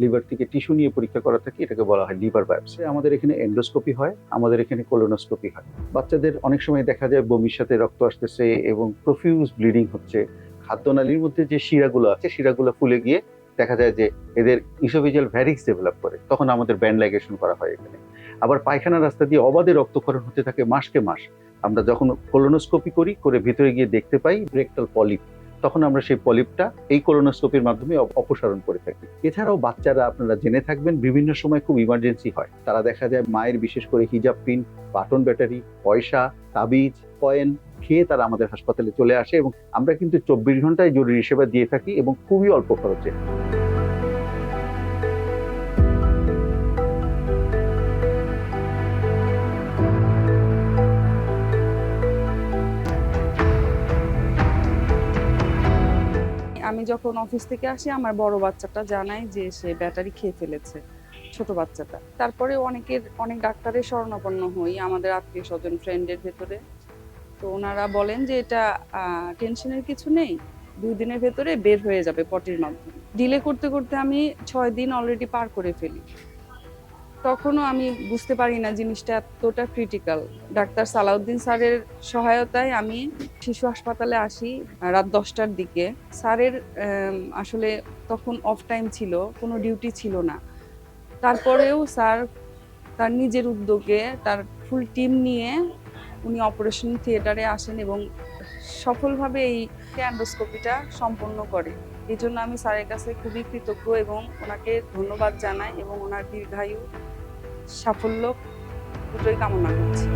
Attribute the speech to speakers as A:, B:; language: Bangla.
A: লিভার থেকে টিস্যু নিয়ে পরীক্ষা করা থাকে, এটাকে বলা হয় লিভার বায়োপসি। আমাদের এখানে এন্ডোস্কোপি হয়, আমাদের এখানে কোলোনোস্কোপি হয়। বাচ্চাদের অনেক সময় দেখা যায় বমির সাথে রক্ত আসতেছে এবং প্রফিউজ ব্লিডিং হচ্ছে। খাদ্যনালীর মধ্যে যে শিরাগুলো আছে, শিরাগুলো ফুলে গিয়ে দেখা যায় যে এদের ইসোভিজিয়াল ভ্যারিক্স ডেভেলপ করে। তখন আমাদের ব্যান্ড লাইগেশন করা হয় এখানে। আবার পায়খানা রাস্তা দিয়ে অবাধে রক্তক্ষরণ হতে থাকে মাসকে মাস। আমরা যখন কোলোনোস্কোপি করি, করে ভিতরে গিয়ে দেখতে পাই রেক্টাল পলিপ তখন আমরা সেই পলিপটা এই কোলোনোস্কোপির মাধ্যমে অপসারণ করে থাকি। এছাড়াও বাচ্চারা আপনারা জেনে থাকবেন, বিভিন্ন সময় খুব ইমার্জেন্সি হয়। তারা দেখা যায় মায়ের বিশেষ করে হিজাব পিন বাটন ব্যাটারি পয়সা, তাবিজ, কয়েন খেয়ে তারা আমাদের হাসপাতালে চলে আসে এবং আমরা কিন্তু চব্বিশ ঘন্টায় জরুরি সেবা দিয়ে থাকি এবং খুবই অল্প খরচে।
B: আমি যখন অফিস থেকে আসি, আমার বড় বাচ্চাটা জানায় যে সে ব্যাটারি খেয়ে ফেলেছে, ছোট বাচ্চাটা। তারপরে অনেকের, অনেক ডাক্তারের শরণাপন্ন হই, আমাদের আত্মীয় স্বজন ফ্রেন্ডের ভেতরে। তো ওনারা বলেন যে এটা টেনশনের কিছু নেই, দুই দিনের ভেতরে বের হয়ে যাবে পটির মাধ্যমে। ডিলে করতে করতে আমি ছয় দিন অলরেডি পার করে ফেলি। তখনও আমি বুঝতে পারি না জিনিসটা এতটা ক্রিটিক্যাল ডাক্তার সালাউদ্দিন স্যারের সহায়তায় আমি শিশু হাসপাতালে আসি রাত দশটার দিকে। স্যারের আসলে তখন অফ টাইম ছিল, কোনো ডিউটি ছিল না। তারপরেও স্যার তার নিজের উদ্যোগে তার ফুল টিম নিয়ে উনি অপারেশন থিয়েটারে আসেন এবং সফলভাবে এই ক্যান্ডোস্কোপিটা সম্পন্ন করে এই জন্য আমি স্যারের কাছে খুবই কৃতজ্ঞ এবং ওনাকে ধন্যবাদ জানাই এবং ওনার দীর্ঘায়ু সাফল্য দুটোই কামনা করছি।